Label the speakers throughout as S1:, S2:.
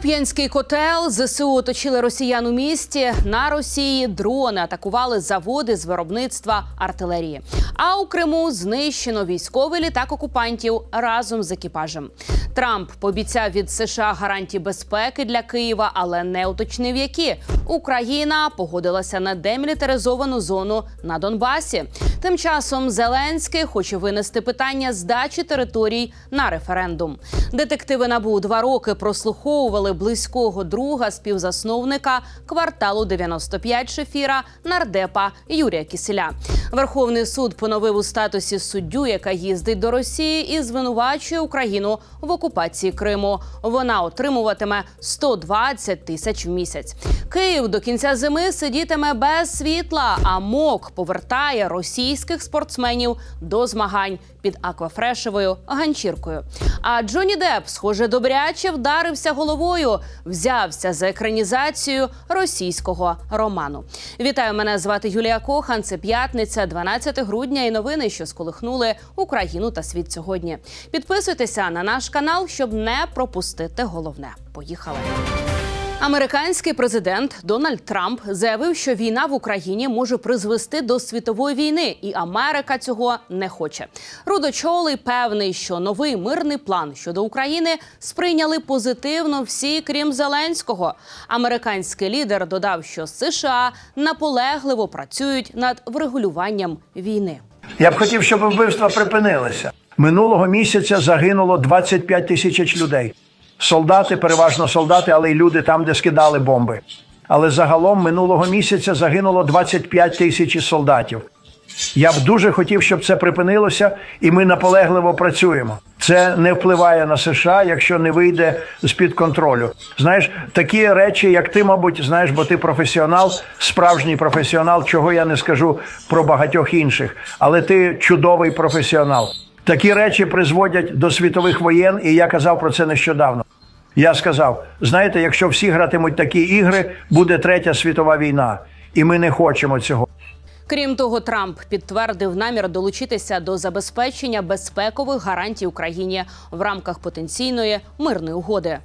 S1: Куп'янський котел ЗСУ оточили росіян у місті. На Росії дрони атакували заводи з виробництва артилерії. А у Криму знищено військовий літак окупантів разом з екіпажем. Трамп пообіцяв від США гарантії безпеки для Києва, але не уточнив, які Україна погодилася на демілітаризовану зону на Донбасі. Тим часом Зеленський хоче винести питання здачі територій на референдум. Детективи НАБУ два роки прослуховували близького друга співзасновника кварталу 95 Шефіра нардепа Юрія Кіселя. Верховний суд поновив у статусі суддю, яка їздить до Росії і звинувачує Україну в окупації Криму. Вона отримуватиме 120 тисяч в місяць. Київ до кінця зими сидітиме без світла. А МОК повертає російських спортсменів до змагань під аквафрешевою ганчіркою. А Джонні Депп, схоже, добряче вдарився головою, взявся за екранізацію російського роману. Вітаю, мене звати Юлія Кохан. Це п'ятниця, 12 грудня, і новини, що сколихнули Україну та світ сьогодні. Підписуйтеся на наш канал, щоб не пропустити головне. Поїхали. Американський президент Дональд Трамп заявив, що війна в Україні може призвести до світової війни, і Америка цього не хоче. Рудочолий певний, що новий мирний план щодо України сприйняли позитивно всі, крім Зеленського. Американський лідер додав, що США наполегливо працюють над врегулюванням війни.
S2: Я б хотів, щоб вбивства припинилися. Минулого місяця загинуло 25 тисяч людей. Солдати, переважно солдати, але й люди там, де скидали бомби. Але загалом минулого місяця загинуло 25 тисяч солдатів. Я б дуже хотів, щоб це припинилося, і ми наполегливо працюємо. Це не впливає на США, якщо не вийде з під контролю. Знаєш, такі речі, як ти, мабуть, знаєш, бо ти професіонал, справжній професіонал, чого я не скажу про багатьох інших, але ти чудовий професіонал. Такі речі призводять до світових воєн, і я казав про це нещодавно. Я сказав: знаєте, якщо всі гратимуть такі ігри, буде третя світова війна, і ми не хочемо цього.
S1: Крім того, Трамп підтвердив намір долучитися до забезпечення безпекових гарантій Україні в рамках потенційної мирної угоди.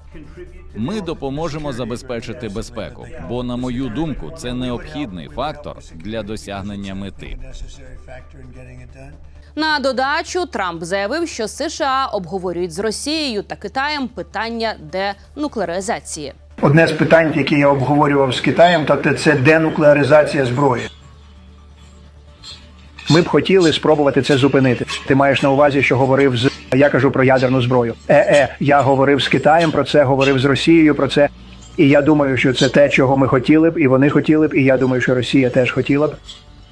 S3: Ми допоможемо забезпечити безпеку, бо, на мою думку, це необхідний фактор для досягнення мети.
S1: На додачу Трамп заявив, що США обговорюють з Росією та Китаєм питання денуклеаризації.
S2: Одне з питань, які я обговорював з Китаєм, то це денуклеаризація зброї. Ми б хотіли спробувати це зупинити. Ти маєш на увазі, що говорив з я кажу про ядерну зброю. Е-е, я говорив з Китаєм про це, говорив з Росією про це. І я думаю, що це те, чого ми хотіли б, і вони хотіли б, і я думаю, що Росія теж хотіла б.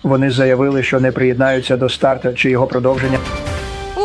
S2: Вони заявили, що не приєднаються до старту чи його продовження.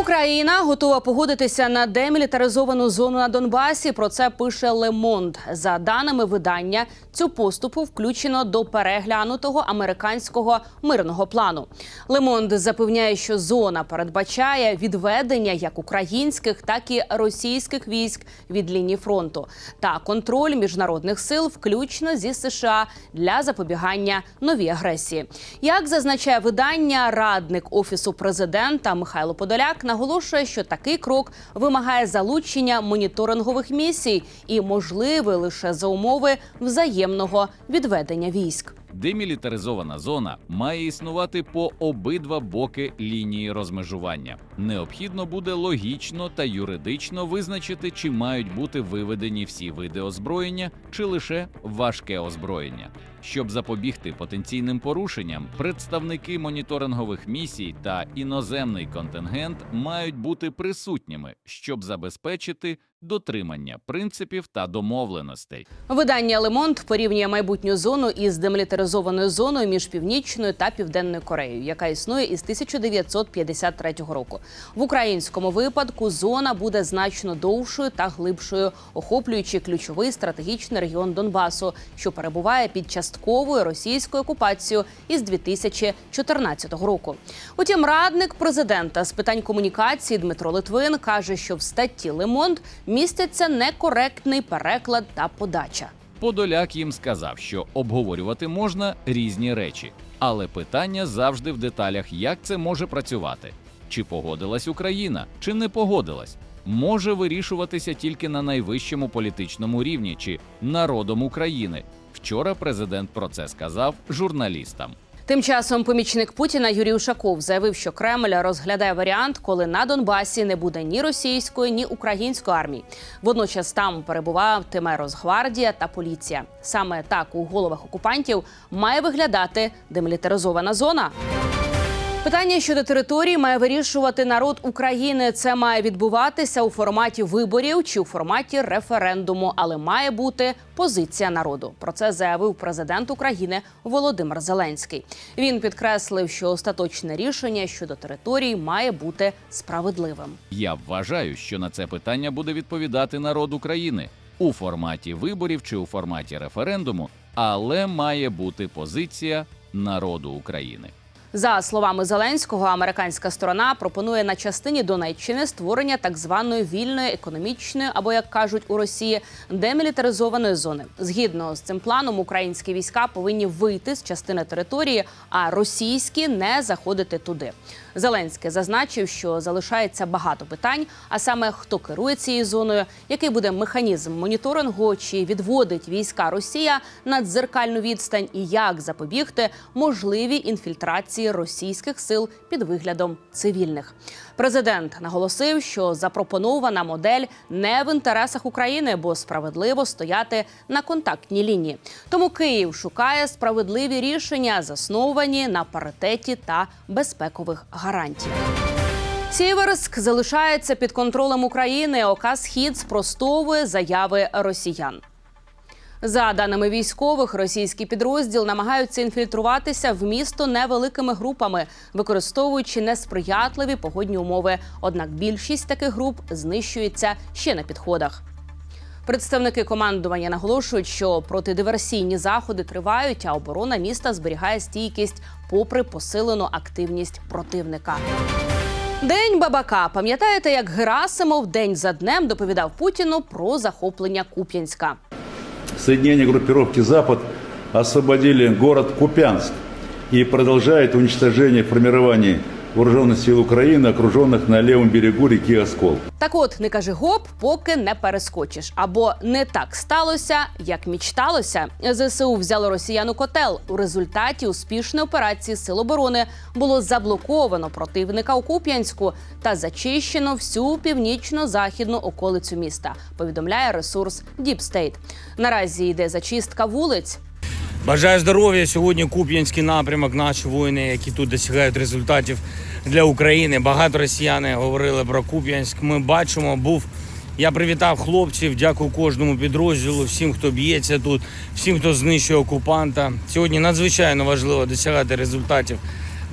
S1: Україна готова погодитися на демілітаризовану зону на Донбасі. Про це пише Лемонд. За даними видання, цю поступу включено до переглянутого американського мирного плану. Лемонд запевняє, що зона передбачає відведення як українських, так і російських військ від лінії фронту та контроль міжнародних сил, включно зі США, для запобігання новій агресії. Як зазначає видання, радник офісу президента Михайло Подоляк наголошує, що такий крок вимагає залучення моніторингових місій і можливий лише за умови взаємного відведення військ.
S3: Демілітаризована зона має існувати по обидва боки лінії розмежування. Необхідно буде логічно та юридично визначити, чи мають бути виведені всі види озброєння, чи лише важке озброєння. Щоб запобігти потенційним порушенням, представники моніторингових місій та іноземний контингент мають бути присутніми, щоб забезпечити дотримання принципів та домовленостей.
S1: Видання Лемонт порівнює майбутню зону із демілітаризованою зоною між північною та південною Кореєю, яка існує із 1953 року. В українському випадку зона буде значно довшою та глибшою, охоплюючи ключовий стратегічний регіон Донбасу, що перебуває під частковою російською окупацією із 2014 року. Утім, радник президента з питань комунікації Дмитро Литвин каже, що в статті Лемонт міститься некоректний переклад та подача.
S3: Подоляк їм сказав, що обговорювати можна різні речі, але питання завжди в деталях, як це може працювати. Чи погодилась Україна, чи не погодилась, може вирішуватися тільки на найвищому політичному рівні чи народом України. Вчора президент про це сказав журналістам.
S1: Тим часом помічник Путіна Юрій Ушаков заявив, що Кремль розглядає варіант, коли на Донбасі не буде ні російської, ні української армії. Водночас там перебуватиме Росгвардія та поліція. Саме так у головах окупантів має виглядати демілітаризована зона. Питання щодо території має вирішувати народ України. Це має відбуватися у форматі виборів чи у форматі референдуму, але має бути позиція народу. Про це заявив президент України Володимир Зеленський. Він підкреслив, що остаточне рішення щодо території має бути справедливим.
S3: Я вважаю, що на це питання буде відповідати народ України у форматі виборів чи у форматі референдуму, але має бути позиція народу України.
S1: За словами Зеленського, американська сторона пропонує на частині Донеччини створення так званої вільної економічної або як кажуть у Росії демілітаризованої зони. Згідно з цим планом, українські війська повинні вийти з частини території, а російські не заходити туди. Зеленський зазначив, що залишається багато питань, а саме хто керує цією зоною, який буде механізм моніторингу, чи відводить війська Росія на дзеркальну відстань, і як запобігти можливій інфільтрації російських сил під виглядом цивільних. Президент наголосив, що запропонована модель не в інтересах України, бо справедливо стояти на контактній лінії. Тому Київ шукає справедливі рішення, засновані на паритеті та безпекових гарантіях. Сіверськ залишається під контролем України. ОК Схід спростовує заяви росіян. За даними військових, російський підрозділ намагаються інфільтруватися в місто невеликими групами, використовуючи несприятливі погодні умови. Однак більшість таких груп знищується ще на підходах. Представники командування наголошують, що протидиверсійні заходи тривають, а оборона міста зберігає стійкість попри посилену активність противника. День бабака. Пам'ятаєте, як Герасимов день за днем доповідав Путіну про захоплення Куп'янська?
S4: Соединения группировки «Запад» освободили город Купянск и продолжает уничтожение формирований вооруженных сил Украины, окруженных на левом берегу реки Оскол.
S1: Так от не кажи гоп, поки не перескочиш. Або не так сталося, як мічталося. ЗСУ взяли росіян у котел. У результаті успішної операції Сил оборони було заблоковано противника у Куп'янську та зачищено всю північно-західну околицю міста. Повідомляє ресурс Deep State. Наразі йде зачистка вулиць.
S5: Бажаю здоров'я. Сьогодні Куп'янський напрямок. Наші воїни, які тут досягають результатів для України. Багато росіяни говорили про Куп'янськ. Ми бачимо, був. Я привітав хлопців. Дякую кожному підрозділу, всім, хто б'ється тут, всім, хто знищує окупанта. Сьогодні надзвичайно важливо досягати результатів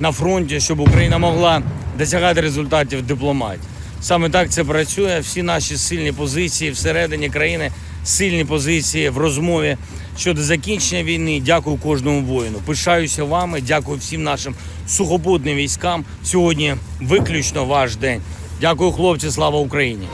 S5: на фронті, щоб Україна могла досягати результатів дипломатії. Саме так це працює. Всі наші сильні позиції всередині країни, сильні позиції в розмові щодо закінчення війни. Дякую кожному воїну. Пишаюся вами. Дякую всім нашим сухопутним військам. Сьогодні виключно ваш день. Дякую, хлопці. Слава Україні!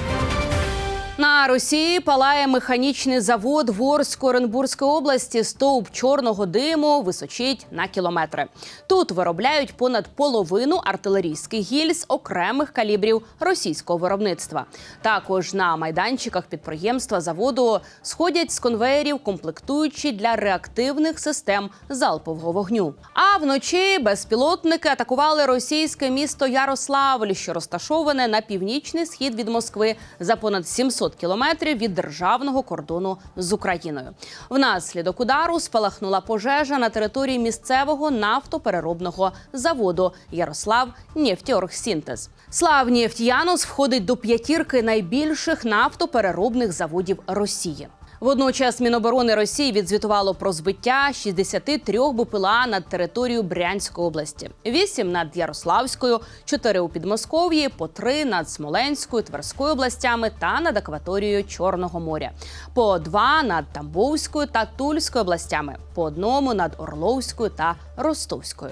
S1: На Росії палає механічний завод в Орську Оренбурзької області. Стовп чорного диму височить на кілометри. Тут виробляють понад половину артилерійських гільз окремих калібрів російського виробництва. Також на майданчиках підприємства заводу сходять з конвеєрів комплектуючі для реактивних систем залпового вогню. А вночі безпілотники атакували російське місто Ярославль, що розташоване на північний схід від Москви за понад 700 кілометрів від державного кордону з Україною. Внаслідок удару спалахнула пожежа на території місцевого нафтопереробного заводу Ярослав Нефтеоргсінтез. Славнефтянус входить до п'ятірки найбільших нафтопереробних заводів Росії. Водночас Міноборони Росії відзвітувало про збиття 63 БПЛА над територією Брянської області, 8 над Ярославською, 4 у Підмосков'ї, по 3 над Смоленською, Тверською областями та над акваторією Чорного моря, по 2 над Тамбовською та Тульською областями, по одному над Орловською та Ростовською.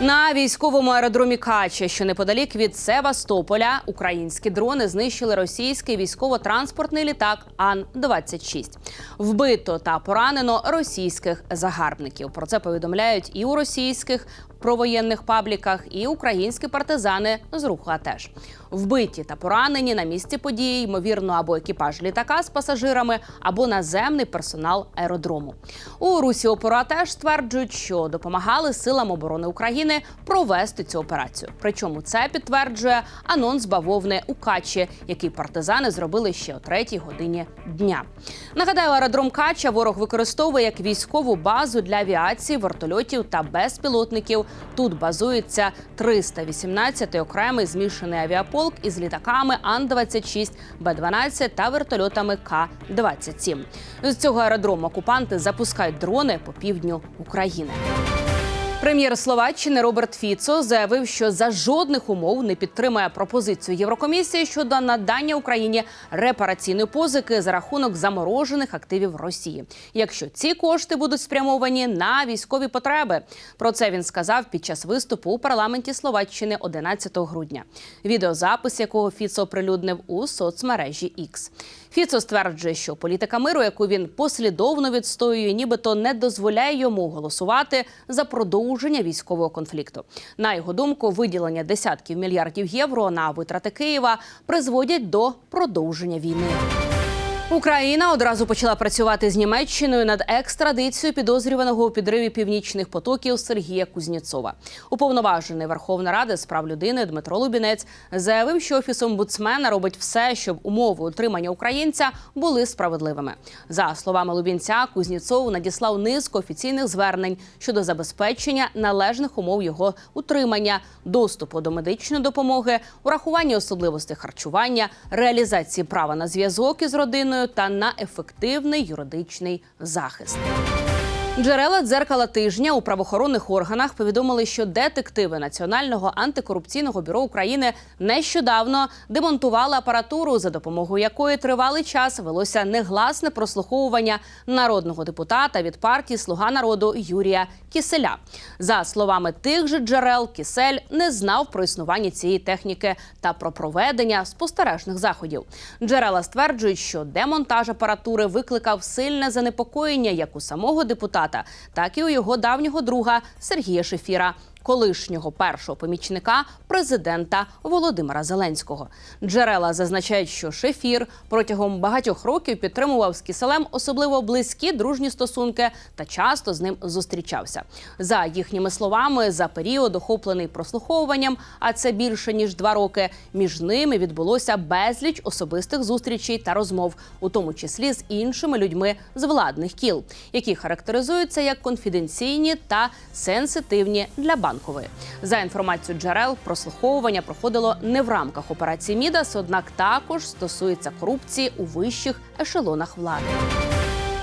S1: На військовому аеродромі Кача, що неподалік від Севастополя, українські дрони знищили російський військово-транспортний літак Ан-26. Вбито та поранено російських загарбників. Про це повідомляють і у російських провоєнних пабліках, і українські партизани з руху АТЕШ. Вбиті та поранені на місці події, ймовірно, або екіпаж літака з пасажирами, або наземний персонал аеродрому. У Русі опору АТЕШ стверджують, що допомагали силам оборони України провести цю операцію. Причому це підтверджує анонс бавовни у Качі, який партизани зробили ще о третій годині дня. Нагадаю, аеродром Кача ворог використовує як військову базу для авіації, вертольотів та безпілотників. Тут базується 318-й окремий змішаний авіаполк із літаками Ан-26, Б-12 та вертольотами К-27. З цього аеродрому окупанти запускають дрони по півдню України. Прем'єр Словаччини Роберт Фіцо заявив, що за жодних умов не підтримує пропозицію Єврокомісії щодо надання Україні репараційної позики за рахунок заморожених активів Росії, якщо ці кошти будуть спрямовані на військові потреби. Про це він сказав під час виступу у парламенті Словаччини 11 грудня. Відеозапис якого Фіцо оприлюднив у соцмережі X. Фіцо стверджує, що політика миру, яку він послідовно відстоює, нібито не дозволяє йому голосувати за продовження військового конфлікту. На його думку, виділення десятків мільярдів євро на витрати Києва призводять до продовження війни. Україна одразу почала працювати з Німеччиною над екстрадицією підозрюваного у підриві північних потоків Сергія Кузнєцова. Уповноважений Верховної Ради з прав людини Дмитро Лубінець заявив, що офіс омбудсмена робить все, щоб умови утримання українця були справедливими. За словами Лубінця, Кузнєцов надіслав низку офіційних звернень щодо забезпечення належних умов його утримання, доступу до медичної допомоги, урахування особливостей харчування, реалізації права на зв'язок із родиною та на ефективний юридичний захист. Джерела дзеркала тижня у правоохоронних органах повідомили, що детективи Національного антикорупційного бюро України нещодавно демонтували апаратуру, за допомогою якої тривалий час велося негласне прослуховування народного депутата від партії Слуга народу Юрія Кіселя. За словами тих же джерел, Кісель не знав про існування цієї техніки та про проведення спостережних заходів. Джерела стверджують, що демонтаж апаратури викликав сильне занепокоєння як у самого депутата, так і у його давнього друга Сергія Шефіра. Колишнього першого помічника президента Володимира Зеленського джерела зазначають, що Шефір протягом багатьох років підтримував з киселем особливо близькі дружні стосунки та часто з ним зустрічався. За їхніми словами, за період охоплений прослуховуванням, а це більше ніж два роки. Між ними відбулося безліч особистих зустрічей та розмов, у тому числі з іншими людьми з владних кіл, які характеризуються як конфіденційні та сенситивні для банкової. За інформацією джерел, прослуховування проходило не в рамках операції Мідас, однак також стосується корупції у вищих ешелонах влади.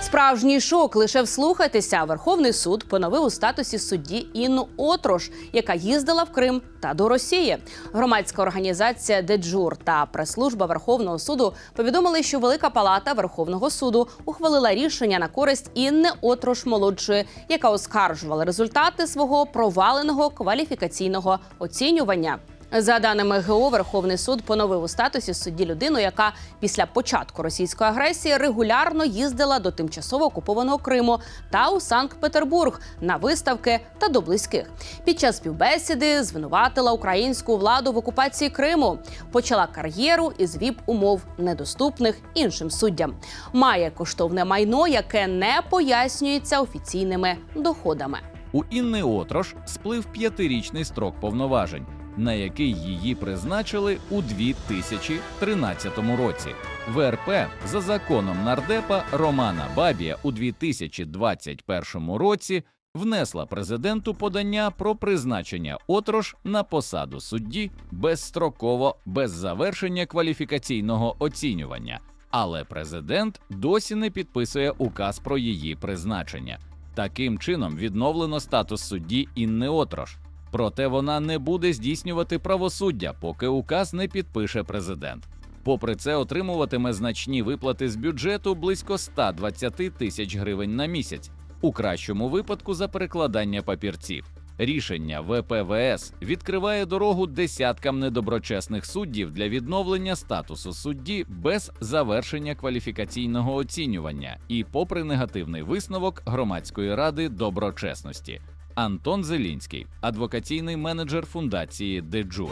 S1: Справжній шок лише вслухайтеся. Верховний суд поновив у статусі судді Інну Отрош, яка їздила в Крим та до Росії. Громадська організація Деджур та прес-служба Верховного суду повідомили, що Велика Палата Верховного суду ухвалила рішення на користь Інни Отрош молодшої, яка оскаржувала результати свого проваленого кваліфікаційного оцінювання. За даними ГО, Верховний суд поновив у статусі судді людину, яка після початку російської агресії регулярно їздила до тимчасово окупованого Криму та у Санкт-Петербург на виставки та до близьких. Під час співбесіди звинуватила українську владу в окупації Криму, почала кар'єру із віп умов недоступних іншим суддям. Має коштовне майно, яке не пояснюється офіційними доходами.
S3: У Інни Отрош сплив п'ятирічний строк повноважень, на який її призначили у 2013 році. ВРП за законом нардепа Романа Бабія у 2021 році внесла президенту подання про призначення Отрош на посаду судді безстроково без завершення кваліфікаційного оцінювання. Але президент досі не підписує указ про її призначення. Таким чином відновлено статус судді Інни Отрош. Проте вона не буде здійснювати правосуддя, поки указ не підпише президент. Попри це, отримуватиме значні виплати з бюджету близько 120 тисяч гривень на місяць, у кращому випадку за перекладання папірців. Рішення ВПВС відкриває дорогу десяткам недоброчесних суддів для відновлення статусу судді без завершення кваліфікаційного оцінювання і, попри негативний висновок громадської ради доброчесності. Антон Зелінський, адвокаційний менеджер фундації Деджур.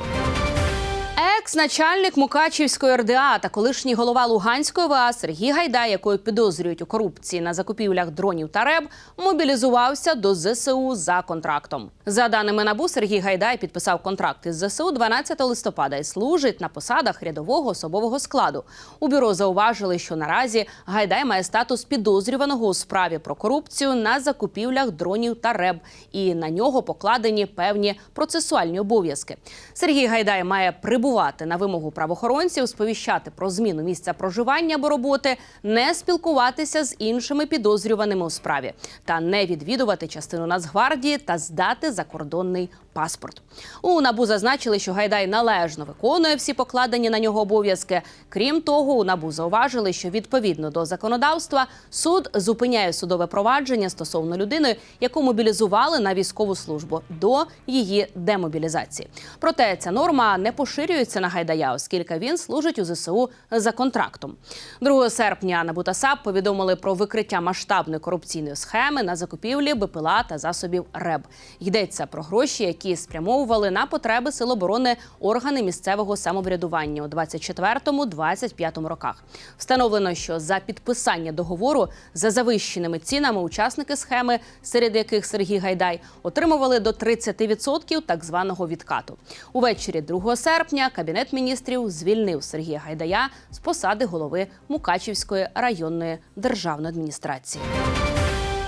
S1: Екс-начальник Мукачівської РДА та колишній голова Луганської ВА Сергій Гайдай, якою підозрюють у корупції на закупівлях дронів та РЕБ, мобілізувався до ЗСУ за контрактом. За даними НАБУ, Сергій Гайдай підписав контракт із ЗСУ 12 листопада і служить на посадах рядового особового складу. У бюро зауважили, що наразі Гайдай має статус підозрюваного у справі про корупцію на закупівлях дронів та РЕБ, і на нього покладені певні процесуальні обов'язки. Сергій Гайдай має прибувати на вимогу правоохоронців, сповіщати про зміну місця проживання або роботи, не спілкуватися з іншими підозрюваними у справі та не відвідувати частину Нацгвардії та здати закордонний паспорт. У набу зазначили, що Гайдай належно виконує всі покладені на нього обов'язки. Крім того, у набу зауважили, що відповідно до законодавства суд зупиняє судове провадження стосовно людини, яку мобілізували на військову службу до її демобілізації. Проте ця норма не поширюється на Гайдая, оскільки він служить у ЗСУ за контрактом. 2 серпня НАБУ та САП повідомили про викриття масштабної корупційної схеми на закупівлі БПЛА та засобів РЕБ. Йдеться про гроші, які спрямовували на потреби Сил оборони органи місцевого самоврядування у 24-25 роках. Встановлено, що за підписання договору за завищеними цінами учасники схеми, серед яких Сергій Гайдай, отримували до 30% так званого відкату. Увечері 2 серпня кабінет міністрів звільнив Сергія Гайдая з посади голови Мукачівської районної державної адміністрації.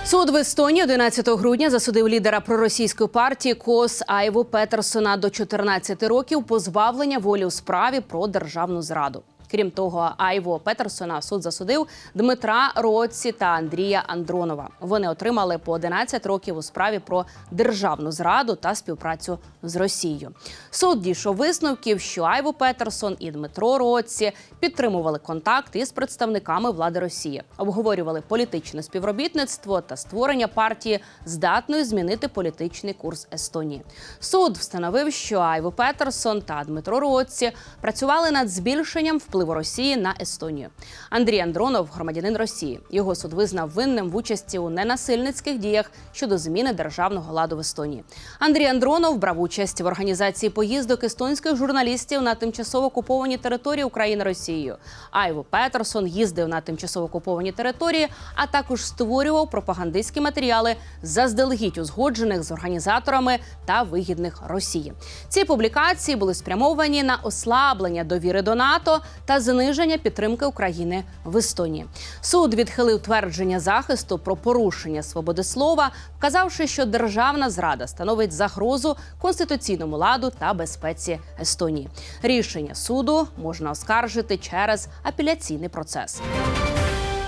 S1: Суд в Естонії 11 грудня засудив лідера проросійської партії КОС Айву Петерсона до 14 років позбавлення волі у справі про державну зраду. Крім того, Айво Петерсона суд засудив Дмитра Році та Андрія Андронова. Вони отримали по 11 років у справі про державну зраду та співпрацю з Росією. Суд дійшов висновків, що Айво Петерсон і Дмитро Році підтримували контакт із представниками влади Росії, обговорювали політичне співробітництво та створення партії, здатної змінити політичний курс Естонії. Суд встановив, що Айво Петерсон та Дмитро Році працювали над збільшенням впливу Росії на Естонію. Андрій Андронов, громадянин Росії. Його суд визнав винним в участі у ненасильницьких діях щодо зміни державного ладу в Естонії. Андрій Андронов брав участь в організації поїздок естонських журналістів на тимчасово окуповані території України Росією. Айво Петерсон їздив на тимчасово окуповані території, а також створював пропагандистські матеріали заздалегідь узгоджених з організаторами та вигідних Росії. Ці публікації були спрямовані на ослаблення довіри до НАТО та зниження підтримки України в Естонії. Суд відхилив твердження захисту про порушення свободи слова, вказавши, що державна зрада становить загрозу конституційному ладу та безпеці Естонії. Рішення суду можна оскаржити через апеляційний процес.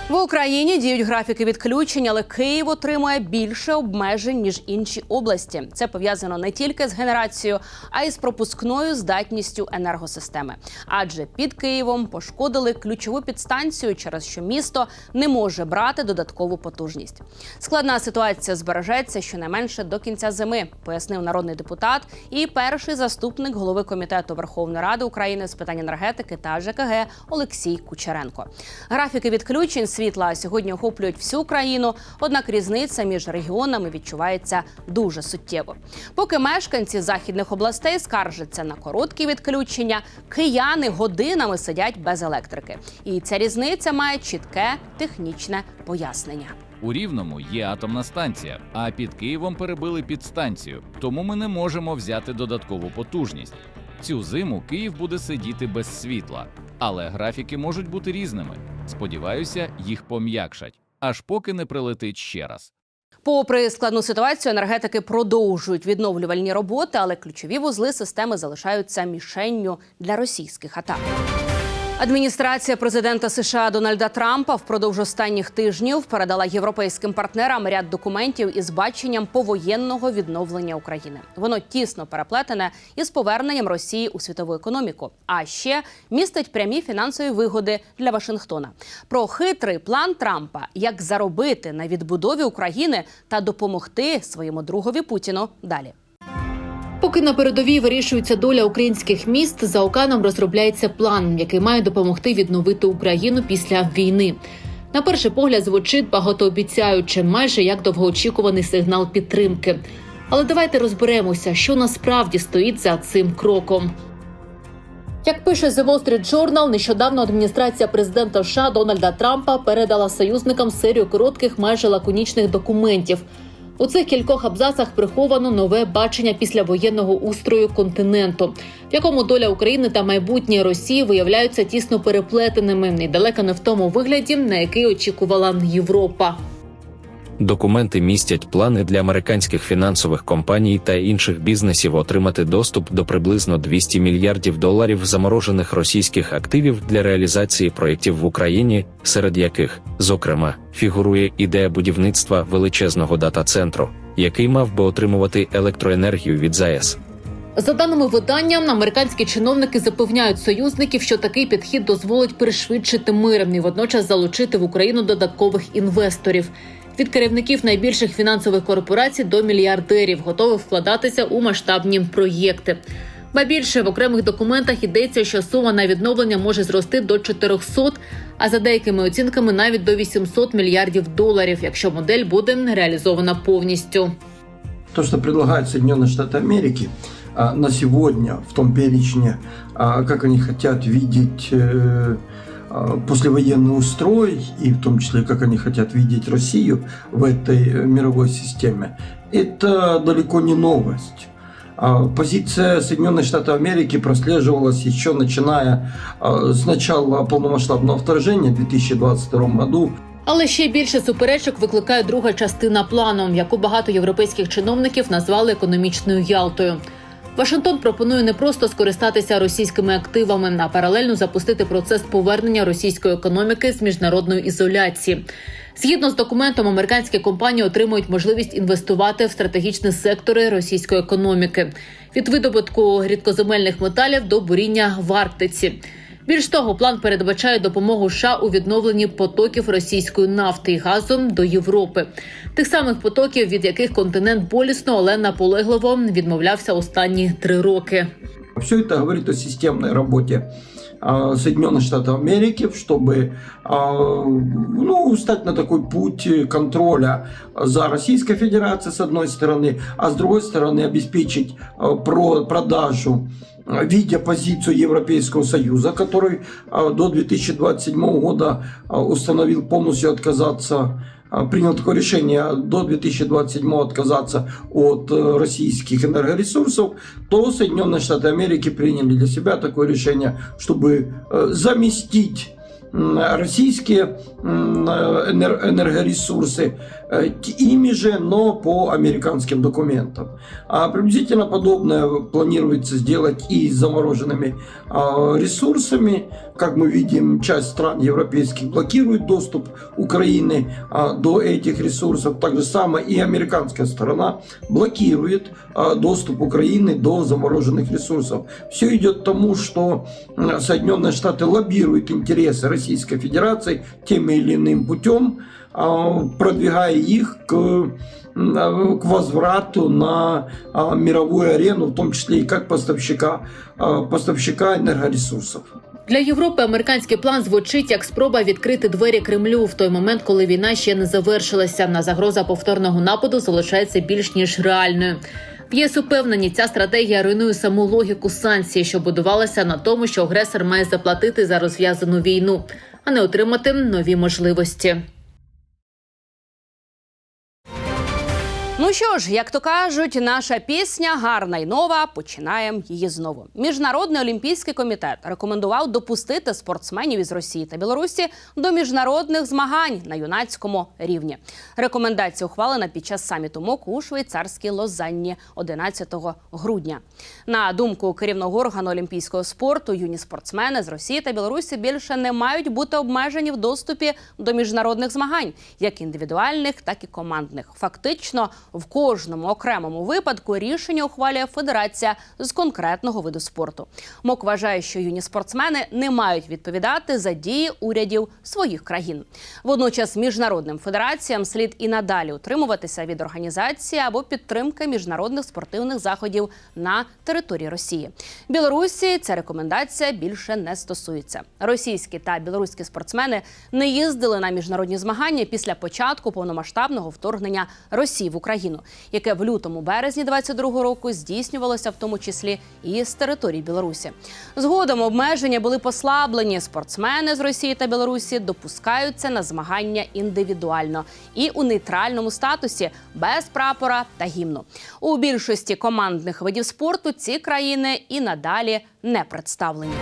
S1: В Україні діють графіки відключень, але Київ отримує більше обмежень ніж інші області. Це пов'язано не тільки з генерацією, а й з пропускною здатністю енергосистеми. Адже під Києвом пошкодили ключову підстанцію, через що місто не може брати додаткову потужність. Складна ситуація збережеться щонайменше до кінця зими, пояснив народний депутат і перший заступник голови комітету Верховної Ради України з питань енергетики та ЖКГ Олексій Кучеренко. Графіки відключень світла сьогодні охоплюють всю країну, однак різниця між регіонами відчувається дуже суттєво. Поки мешканці західних областей скаржаться на короткі відключення, кияни годинами сидять без електрики. І ця різниця має чітке технічне пояснення.
S3: У Рівному є атомна станція, а під Києвом перебили підстанцію, тому ми не можемо взяти додаткову потужність. Цю зиму Київ буде сидіти без світла, але графіки можуть бути різними. Сподіваюся, їх пом'якшать, аж поки не прилетить ще раз.
S1: Попри складну ситуацію, енергетики продовжують відновлювальні роботи, але ключові вузли системи залишаються мішенню для російських атак. Адміністрація президента США Дональда Трампа впродовж останніх тижнів передала європейським партнерам ряд документів із баченням повоєнного відновлення України. Воно тісно переплетене із поверненням Росії у світову економіку, а ще містить прямі фінансові вигоди для Вашингтона. Про хитрий план Трампа, як заробити на відбудові України та допомогти своєму другові Путіну далі.
S6: Поки на передовій вирішується доля українських міст, за океаном розробляється план, який має допомогти відновити Україну після війни. На перший погляд звучить багатообіцяюче, майже як довгоочікуваний сигнал підтримки. Але давайте розберемося, що насправді стоїть за цим кроком. Як пише The Wall Street Journal, нещодавно адміністрація президента США Дональда Трампа передала союзникам серію коротких, майже лаконічних документів. У цих кількох абзацах приховано нове бачення післявоєнного устрою континенту, в якому доля України та майбутнє Росії виявляються тісно переплетеними і далеко не в тому вигляді, на який очікувала Європа.
S7: Документи містять плани для американських фінансових компаній та інших бізнесів отримати доступ до приблизно 200 мільярдів доларів заморожених російських активів для реалізації проєктів в Україні, серед яких, зокрема, фігурує ідея будівництва величезного дата-центру, який мав би отримувати електроенергію від ЗАЕС.
S6: За даними видання, американські чиновники запевняють союзників, що такий підхід дозволить пришвидшити мир і водночас залучити в Україну додаткових інвесторів Від керівників найбільших фінансових корпорацій до мільярдерів готових вкладатися у масштабні проєкти. Ба більше в окремих документах йдеться, що сума на відновлення може зрости до 400, а за деякими оцінками навіть до 800 мільярдів доларів, якщо модель буде реалізована повністю.
S8: То, что предлагают Соединенные Штаты Америки а, на сегодня в том перечне, а, как они хотят видеть э, а, послевоенный устрой, и в том числе, как они хотят видеть Россию в этой э, мировой системе, это далеко не новость. А, Позиция Соединенных Штатов Америки прослеживалась еще начиная а, с начала полномасштабного вторжения в 2022 году
S6: Але ще більше суперечок викликає друга частина плану, яку багато європейських чиновників назвали економічною Ялтою. Вашингтон пропонує не просто скористатися російськими активами, а паралельно запустити процес повернення російської економіки з міжнародної ізоляції. Згідно з документом, американські компанії отримують можливість інвестувати в стратегічні сектори російської економіки від видобутку рідкоземельних металів до буріння в Арктиці. Більш того, план передбачає допомогу США у відновленні потоків російської нафти і газу до Європи, тих самих потоків, від яких континент болісно, але наполегливо відмовлявся останні три роки.
S8: Все это говорит о системной работе а, Соединенных Штатов Америки, чтобы а, ну, стать на такой путь контроля за Российской Федерацией с одной стороны, а с другой стороны обеспечить а, про продажу а, видя позицию Европейского Союза, который а, до 2027 года а, установил полностью отказаться а, принял такое решение до 2027 отказаться от э, российских энергоресурсов, то Соединенные Штаты Америки приняли для себя такое решение, чтобы э, заместить м, российские м, э, энер- энергоресурсы э, т- ими же, но по американским документам. А приблизительно подобное планируется сделать и с замороженными а, ресурсами. Как мы видим, часть стран европейских блокирует доступ Украины а, до этих ресурсов. Так же самое и американская сторона блокирует а, доступ Украины до замороженных ресурсов. Все идет к тому, что Соединенные Штаты лоббируют интересы Российской Федерации тем или иным путем, продвигая их к, к возврату на мировую арену, в том числе и как поставщика, поставщика энергоресурсов.
S6: Для Європи американський план звучить як спроба відкрити двері Кремлю в той момент, коли війна ще не завершилася. На загроза повторного нападу залишається більш ніж реальною. В ЄС упевнені, ця стратегія руйнує саму логіку санкцій, що будувалася на тому, що агресор має заплатити за розв'язану війну, а не отримати нові можливості.
S1: Ну що ж, як то кажуть, наша пісня гарна й нова. Починаємо її знову. Міжнародний олімпійський комітет рекомендував допустити спортсменів із Росії та Білорусі до міжнародних змагань на юнацькому рівні. Рекомендація ухвалена під час саміту МОК у швейцарській Лозанні 11 грудня. На думку керівного органу олімпійського спорту, юні спортсмени з Росії та Білорусі більше не мають бути обмежені в доступі до міжнародних змагань, як індивідуальних, так і командних. Фактично, в кожному окремому випадку рішення ухвалює федерація з конкретного виду спорту. МОК вважає, що юні спортсмени не мають відповідати за дії урядів своїх країн. Водночас міжнародним федераціям слід і надалі утримуватися від організації або підтримки міжнародних спортивних заходів на території Росії. Білорусі ця рекомендація більше не стосується. Російські та білоруські спортсмени не їздили на міжнародні змагання після початку повномасштабного вторгнення Росії в Україну, яке в лютому березні 22 року здійснювалося в тому числі і з території Білорусі. Згодом обмеження були послаблені. Спортсмени з Росії та Білорусі допускаються на змагання індивідуально і у нейтральному статусі без прапора та гімну. У більшості командних видів спорту ці країни і надалі не представлені.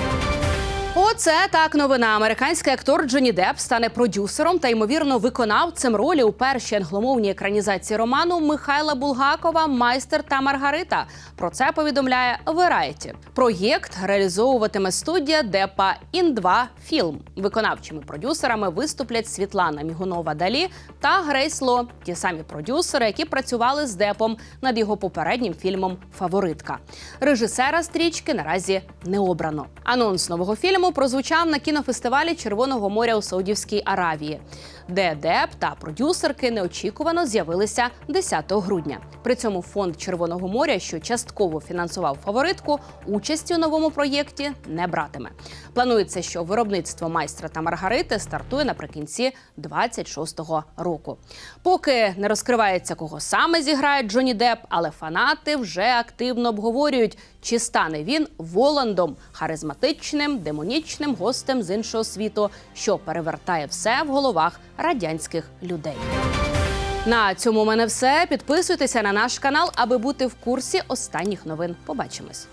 S1: Оце так новина. Американський актор Джонні Депп стане продюсером та ймовірно виконавцем ролі у першій англомовній екранізації роману Михайла Булгакова Майстер та Маргарита. Про це повідомляє Variety. Проєкт реалізовуватиме студія Деппа Ін-2 Фільм. Виконавчими продюсерами виступлять Світлана Мігунова Далі та Грейс Ло, ті самі продюсери, які працювали з Депом над його попереднім фільмом Фаворитка. Режисера стрічки наразі не обрано. Анонс нового фільму прозвучав на кінофестивалі Червоного моря у Саудівській Аравії, де Деп та продюсерки неочікувано з'явилися 10 грудня. При цьому фонд Червоного моря, що частково фінансував фаворитку, участі у новому проєкті не братиме. Планується, що виробництво майстра та Маргарити стартує наприкінці 26-го року. Поки не розкривається, кого саме зіграє Джонні Депп, але фанати вже активно обговорюють, чи стане він Воландом, харизматичним, демонічним гостем з іншого світу, що перевертає все в головах радянських людей. На цьому у мене все. Підписуйтеся на наш канал, аби бути в курсі останніх новин. Побачимось.